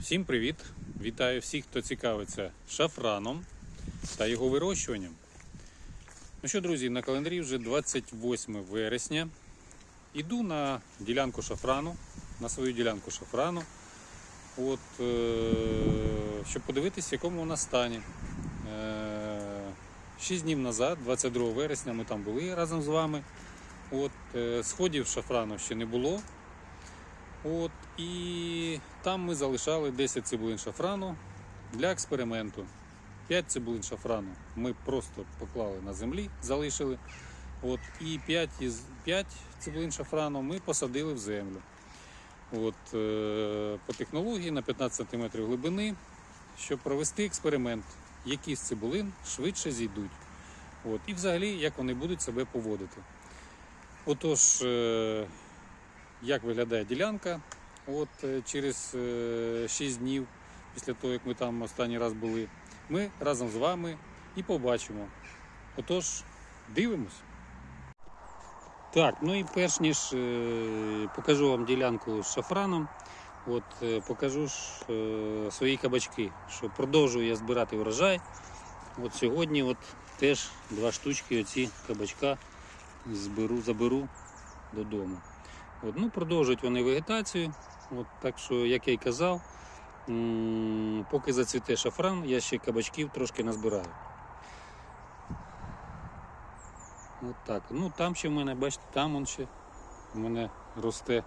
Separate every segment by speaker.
Speaker 1: Всім привіт! Вітаю всіх, хто цікавиться шафраном та його вирощуванням. Ну що, друзі, на календарі вже 28 вересня. Іду на ділянку шафрану, на свою ділянку шафрану, от, е- щоб подивитися, в якому вона стані. Е- Шість днів назад, 22 вересня, ми там були разом з вами. От, е- сходів шафрану ще не було. От, і там ми залишали 10 цибулин шафрану для експерименту. 5 цибулин шафрану ми просто поклали на землі, залишили. От, і 5 із 5 цибулин шафрану ми посадили в землю. От, е, по технології на 15 см глибини, щоб провести експеримент, які з цибулин швидше зійдуть. От, і взагалі, як вони будуть себе поводити. Отож, е, як виглядає ділянка. От е, через е, 6 днів після того, як ми там останній раз були, ми разом з вами і побачимо. Отож, дивимось. Так, ну і перш ніж е, покажу вам ділянку з шафраном, от е, покажу ж е, свої кабачки, що продовжую я збирати врожай. От сьогодні от теж два штучки оці кабачка зберу, заберу додому. От, ну, продовжують вони вегетацію. От, так що, як я й казав, поки зацвіте шафран, я ще кабачків трошки назбираю. От так. Ну там ще в мене, бачите, там он ще в мене росте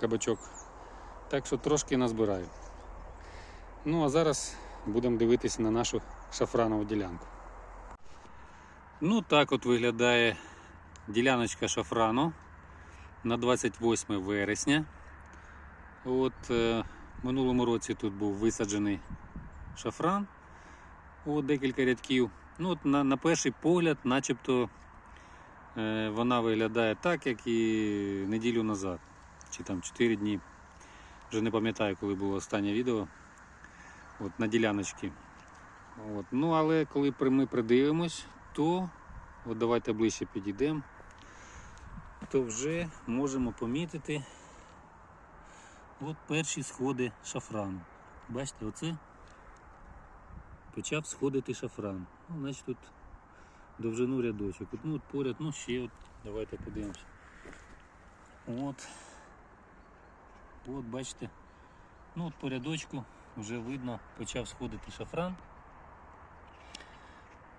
Speaker 1: кабачок. Так що трошки назбираю. Ну а зараз будемо дивитися на нашу шафранову ділянку. Ну так от виглядає діляночка шафрану на 28 вересня. От е, минулому році тут був висаджений шафран. От декілька рядків. Ну, от на, на перший погляд, начебто е, вона виглядає так, як і неділю назад, чи там 4 дні. Вже не пам'ятаю, коли було останнє відео. От на діляночці. От. Ну, але коли ми придивимось, то от давайте ближче підійдемо то вже можемо помітити от перші сходи шафрану. Бачите, оце почав сходити шафран. Ну, значить тут довжину рядочок. От, ну, от поряд, ну ще от, давайте подивимося. От. От, бачите. Ну от по рядочку вже видно, почав сходити шафран.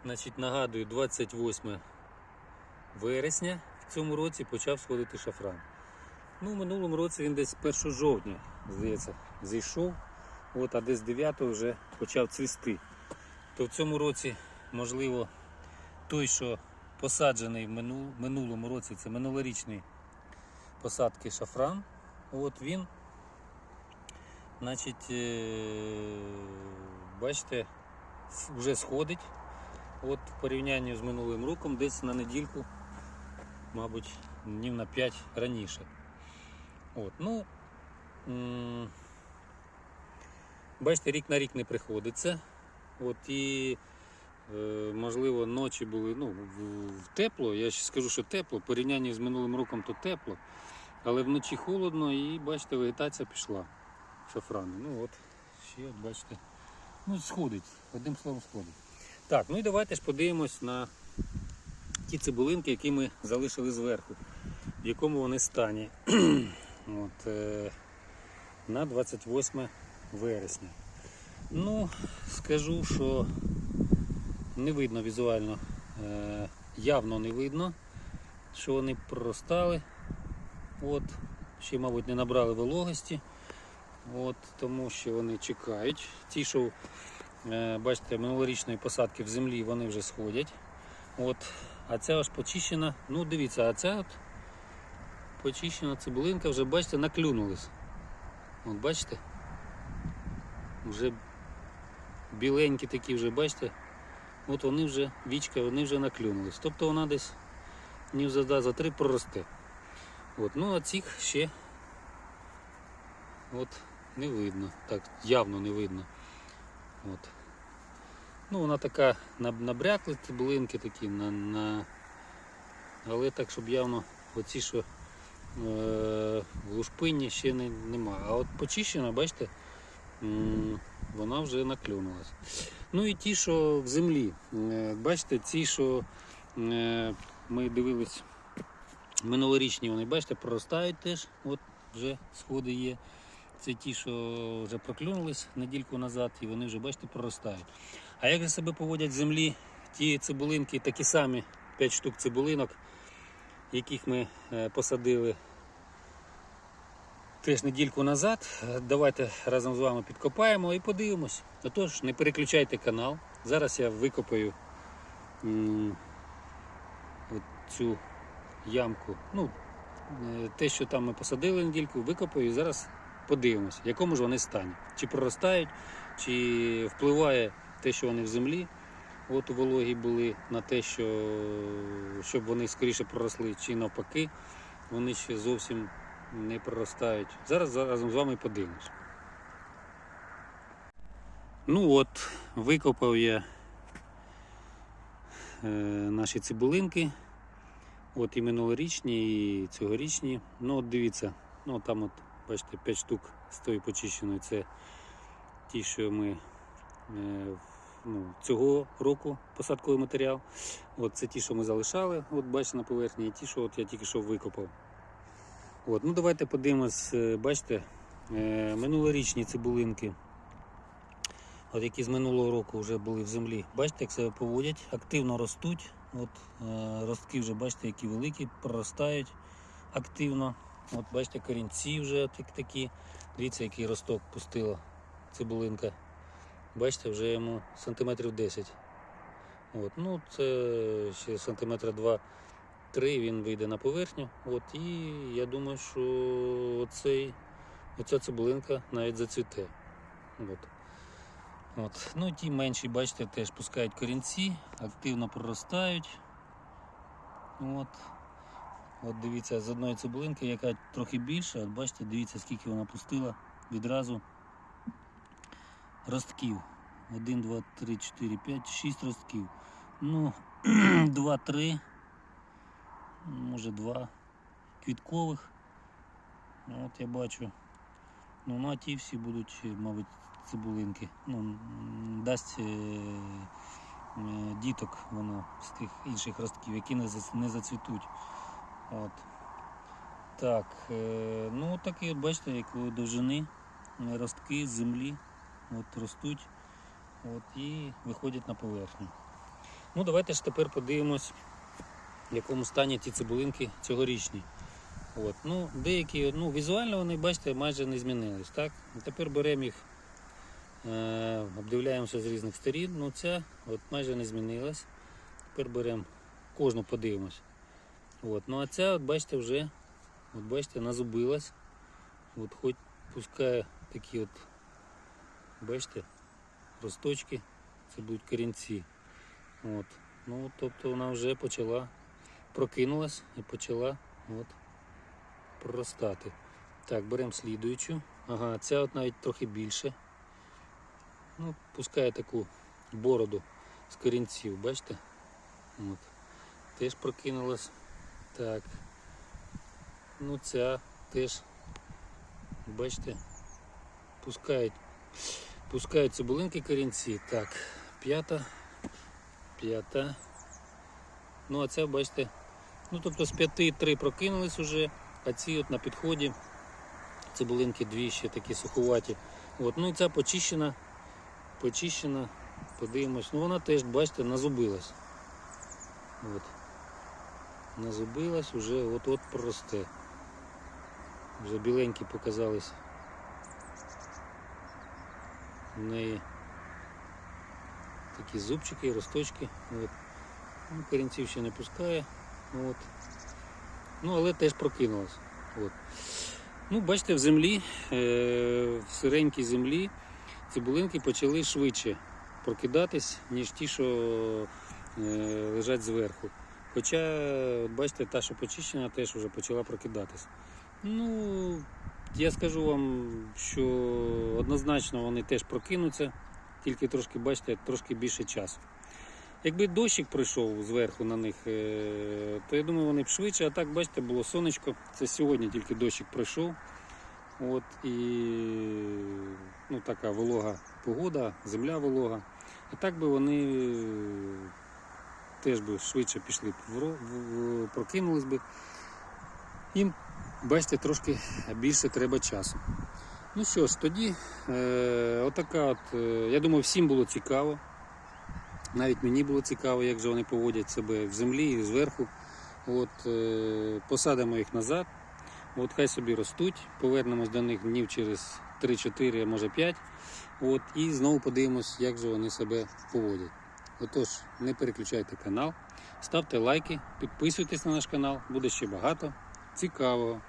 Speaker 1: Значить, нагадую, 28 вересня в цьому році почав сходити шафран. Ну, в минулому році він десь 1 жовтня, здається, зійшов, от, а десь 9 вже почав цвісти. То в цьому році, можливо, той, що посаджений в минулому році, це минулорічний посадки шафран, от він, значить, е, бачите, вже сходить. От в порівнянні з минулим роком десь на недільку мабуть, днів на 5 раніше. От, ну, бачите, рік на рік не приходиться. От, і, е, можливо, ночі були ну, в, тепло. Я ще скажу, що тепло, в порівнянні з минулим роком то тепло, але вночі холодно і бачите, вегетація пішла шафрану. Ну от, ще бачите. Ну, сходить, одним словом сходить. Так, ну і давайте ж подивимось на ті цибулинки, які ми залишили зверху, в якому вони стані. От, е, на 28 вересня. Ну, скажу, що не видно візуально, е, явно не видно, що вони проростали. От, ще, мабуть, не набрали вологості, от, тому що вони чекають. Ті, що е, бачите, минулорічної посадки в землі, вони вже сходять. От, а ця аж почищена. Ну, дивіться, а ця от почищена цибулинка вже, бачите, наклюнулась. От бачите? Вже біленькі такі вже, бачите? От вони вже, вічка, вони вже наклюнулись. Тобто вона десь днів за за три проросте. От, ну а цих ще от не видно. Так, явно не видно. От. Ну, вона така наб- набрякли цибулинки такі, на, на... але так, щоб явно оці, що в лушпинні ще не, нема. А от почищена, бачите, вона вже наклюнулась. Ну і ті, що в землі. Е, Бачите, ці, що е, ми дивились минулорічні, вони, бачите, проростають теж. От вже сходи є. Це ті, що вже проклюнулись недільку назад, і вони вже, бачите, проростають. А як же себе поводять в землі ті цибулинки, такі самі 5 штук цибулинок, яких ми е, посадили теж недільку назад. Е, Давайте разом з вами підкопаємо і подивимось. Отож, не переключайте канал. Зараз я викопаю цю ямку. Ну, е, те, що там ми посадили недільку, викопаю і зараз подивимось, в якому ж вони стані. Чи проростають, чи впливає те, що вони в землі. От вологі були на те, що щоб вони скоріше проросли, чи навпаки, вони ще зовсім не проростають. Зараз разом з вами подивимось. Ну от, викопав я е, наші цибулинки. От і минулорічні, і цьогорічні. Ну от дивіться, ну там от, бачите, 5 штук з тої почищеної. Це ті, що ми е, ну, цього року посадковий матеріал. От це ті, що ми залишали, от бачите на поверхні, і ті, що от я тільки що викопав. От, ну давайте подивимось, е, бачите, е, минулорічні цибулинки, от які з минулого року вже були в землі. Бачите, як себе поводять, активно ростуть. От е, ростки вже бачите, які великі, проростають активно. От бачите, корінці вже такі. Дивіться, який росток пустила цибулинка. Бачите, вже йому сантиметрів 10. От, ну, це ще сантиметра 2-3 він вийде на поверхню. От, і я думаю, що оцей, оця цибулинка навіть зацвіте. От. От. Ну, ті менші, бачите, теж пускають корінці, активно проростають. От. От дивіться, з одної цибулинки, яка трохи більша, от бачите, дивіться, скільки вона пустила відразу ростків. 1, 2, 3, 4, 5, 6 ростків. Ну, 2, 3, може 2 квіткових. Ну, От я бачу. Ну, ну а ті всі будуть, мабуть, цибулинки. Ну, дасть е, е, діток воно з тих інших ростків, які не, зац- не зацвітуть. От. Так, е, ну такі, бачите, якої довжини е, ростки з землі от, ростуть от, і виходять на поверхню. Ну, давайте ж тепер подивимось, в якому стані ті цибулинки цьогорічні. От, ну, деякі, ну, візуально вони, бачите, майже не змінились. Так? Тепер беремо їх, е, обдивляємося з різних сторін. Ну, ця от, майже не змінилась. Тепер беремо кожну подивимось. От, ну а ця, от, бачите, вже от, бачите, назубилась. От, хоч пускає такі от, бачите, росточки, це будуть корінці. От. Ну, тобто вона вже почала, прокинулась і почала от, проростати. Так, беремо слідуючу. Ага, ця от навіть трохи більше. Ну, пускає таку бороду з корінців, бачите? От. Теж прокинулась. Так. Ну ця теж, бачите, пускають, пускають цибулинки корінці. Так, п'ята, п'ята. Ну а ця, бачите, ну тобто з п'яти три прокинулись уже, а ці от на підході цибулинки дві ще такі сухуваті. От, ну і ця почищена, почищена, подивимось. Ну вона теж, бачите, назубилась. От. Назубилась, уже от-от проросте. Вже біленькі показались. В такі зубчики, росточки. От. Ну, корінців ще не пускає. От. Ну, але теж прокинулась. От. Ну, бачите, в землі, е, в сиренькій землі цибулинки почали швидше прокидатись, ніж ті, що е, лежать зверху. Хоча, бачите, та, що почищена, теж вже почала прокидатись. Ну, я скажу вам, що однозначно вони теж прокинуться, тільки трошки, бачите, трошки більше часу. Якби дощик пройшов зверху на них, е, то я думаю, вони б швидше. А так, бачите, було сонечко. Це сьогодні тільки дощик пройшов. От, і ну, така волога погода, земля волога. А так би вони теж би швидше пішли б прокинулись би. Їм, бачите, трошки більше треба часу. Ну що ж, тоді е, отака от, е, я думаю, всім було цікаво. Навіть мені було цікаво, як же вони поводять себе в землі і зверху. От, е, посадимо їх назад. От хай собі ростуть, повернемось до них днів через 3-4, а може 5. От, і знову подивимось, як же вони себе поводять. Отож, не переключайте канал, ставте лайки, підписуйтесь на наш канал, буде ще багато цікавого.